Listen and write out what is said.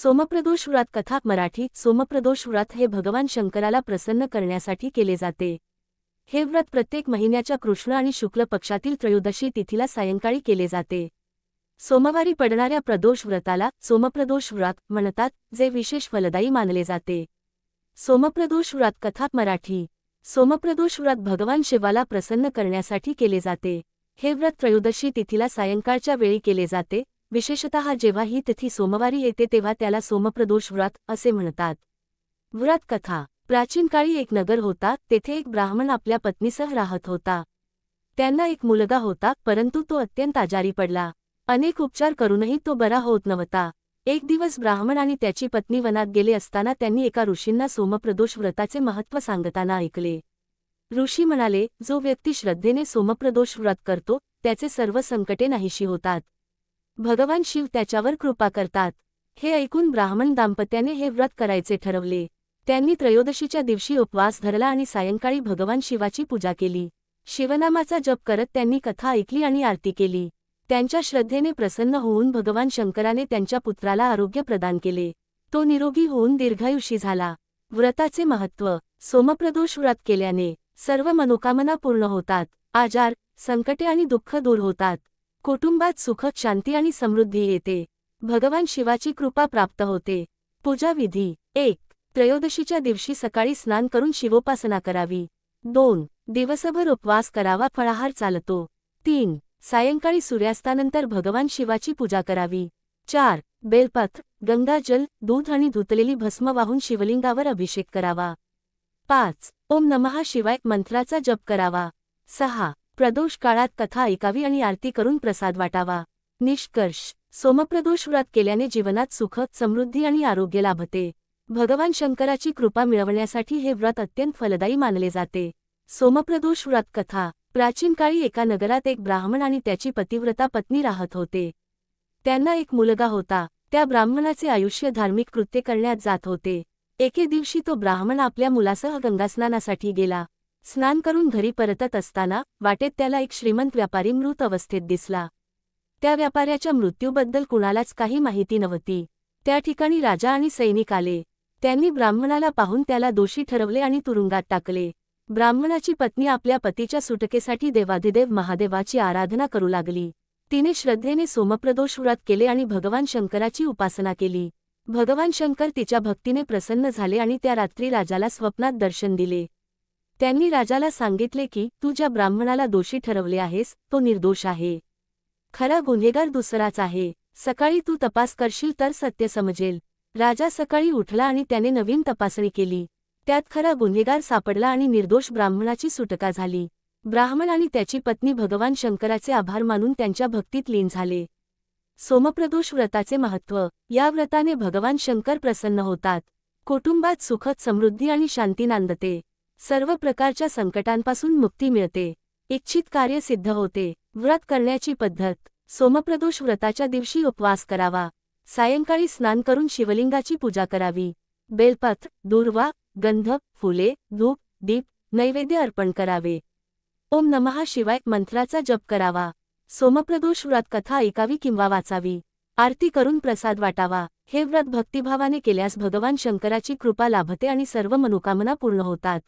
सोमप्रदोष व्रत कथा मराठी सोमप्रदोष व्रत हे भगवान शंकराला प्रसन्न करण्यासाठी केले जाते. हे व्रत प्रत्येक महिन्याच्या कृष्ण आणि शुक्ल पक्षातील त्रयोदशी तिथीला सायंकाळी केले जाते. सोमवारी पडणाऱ्या प्रदोष व्रताला सोमप्रदोष व्रत म्हणतात जे विशेष फलदायी मानले जाते. सोमप्रदोष व्रत कथा मराठी सोमप्रदोष व्रत भगवान शिवाला प्रसन्न करण्यासाठी केले जाते. हे व्रत त्रयोदशी तिथीला सायंकाळच्या वेळी केले जाते विशेषतः जेव्हा ही तिथी सोमवारी येते तेव्हा त्याला सोमप्रदोष व्रत असे म्हणतात. व्रत कथा. प्राचीन काळी एक नगर होता तेथे एक ब्राह्मण आपल्या पत्नीसह राहत होता. त्यांना एक मुलगा होता परंतु तो अत्यंत आजारी पडला. अनेक उपचार करूनही तो बरा होत नव्हता. एक दिवस ब्राह्मण आणि त्याची पत्नी वनात गेले असताना त्यांनी एका ऋषींना सोमप्रदोष व्रताचे महत्त्व सांगताना ऐकले. ऋषी म्हणाले जो व्यक्ती श्रद्धेने सोमप्रदोष व्रत करतो त्याचे सर्व संकटे नाहीशी होतात. भगवान शिव त्याच्यावर कृपा करतात. हे ऐकून ब्राह्मण दाम्पत्याने हे व्रत करायचे ठरवले. त्यांनी त्रयोदशीच्या दिवशी उपवास धरला आणि सायंकाळी भगवान शिवाची पूजा केली. शिवनामाचा जप करत त्यांनी कथा ऐकली आणि आरती केली. त्यांच्या श्रद्धेने प्रसन्न होऊन भगवान शंकराने त्यांच्या पुत्राला आरोग्य प्रदान केले. तो निरोगी होऊन दीर्घायुषी झाला. व्रताचे महत्त्व सोमप्रदोष व्रत केल्याने सर्व मनोकामना पूर्ण होतात. आजार संकटे आणि दुःख दूर होतात. कुटुंबात सुख शांती आणि समृद्धी येते. भगवान शिवाची कृपा प्राप्त होते. पूजा विधी. एक. त्रयोदशीच्या दिवशी सकाळी स्नान करून शिवोपासना करावी. दोन. दिवसभर उपवास करावा फळाहार चालतो. तीन. सायंकाळी सूर्यास्तानंतर भगवान शिवाची पूजा करावी. चार. बेलपथ गंगाजल दूध आणि धुतलेली भस्म वाहून शिवलिंगावर अभिषेक करावा. पाच. ओम नमः शिवाय मंत्राचा जप करावा. सहा. प्रदोष काळात कथा ऐकावी आणि आरती करून प्रसाद वाटावा. निष्कर्ष. सोमप्रदोष व्रत केल्याने जीवनात सुख समृद्धी आणि आरोग्य लाभते. भगवान शंकराची कृपा मिळवण्यासाठी हे व्रत अत्यंत फलदायी मानले जाते. सोमप्रदोष व्रत कथा. प्राचीन काळी एका नगरात एक ब्राह्मण आणि त्याची पतिव्रता पत्नी राहत होते. त्यांना एक मुलगा होता. त्या ब्राह्मणाचे आयुष्य धार्मिक कृत्य करण्यात जात होते. एके दिवशी तो ब्राह्मण आपल्या मुलासह गंगास्नानासाठी गेला. स्नान करून घरी परतत असताना वाटेत त्याला एक श्रीमंत व्यापारी मृत अवस्थेत दिसला. त्या व्यापाऱ्याच्या मृत्यूबद्दल कुणालाच काही माहिती नव्हती. त्या ठिकाणी राजा आणि सैनिक आले. त्यांनी ब्राह्मणाला पाहून त्याला दोषी ठरवले आणि तुरुंगात टाकले. ब्राह्मणाची पत्नी आपल्या पतीच्या सुटकेसाठी देवाधिदेव महादेवाची आराधना करू लागली. तिने श्रद्धेने सोमप्रदोष व्रत केले आणि भगवान शंकराची उपासना केली. भगवान शंकर तिच्या भक्तीने प्रसन्न झाले आणि त्या रात्री राजाला स्वप्नात दर्शन दिले. त्यांनी राजाला सांगितले की तू ज्या ब्राह्मणाला दोषी ठरवले आहेस तो निर्दोष आहे. खरा गुन्हेगार दुसराच आहे. सकाळी तू तपास करशील तर सत्य समजेल. राजा सकाळी उठला आणि त्याने नवीन तपासणी केली. त्यात खरा गुन्हेगार सापडला आणि निर्दोष ब्राह्मणाची सुटका झाली. ब्राह्मण आणि त्याची पत्नी भगवान शंकराचे आभार मानून त्यांच्या भक्तीत लीन झाले. सोमप्रदोष व्रताचे महत्त्व. या व्रताने भगवान शंकर प्रसन्न होतात. कुटुंबात सुखद समृद्धी आणि शांती नांदते. सर्व प्रकारच्या संकटांपासून मुक्ती मिळते. इच्छित कार्य सिद्ध होते. व्रत करण्याची पद्धत. सोमप्रदोष व्रताच्या दिवशी उपवास करावा. सायंकाळी स्नान करून शिवलिंगाची पूजा करावी. बेलपथ दुर्वा गंध फुले धूप दीप नैवेद्य अर्पण करावे. ओम नमहा शिवाय मंत्राचा जप करावा. सोमप्रदोष व्रत कथा ऐकावी किंवा वाचावी. आरती करून प्रसाद वाटावा. हे व्रत भक्तिभावाने केल्यास भगवान शंकराची कृपा लाभते आणि सर्व मनोकामना पूर्ण होतात.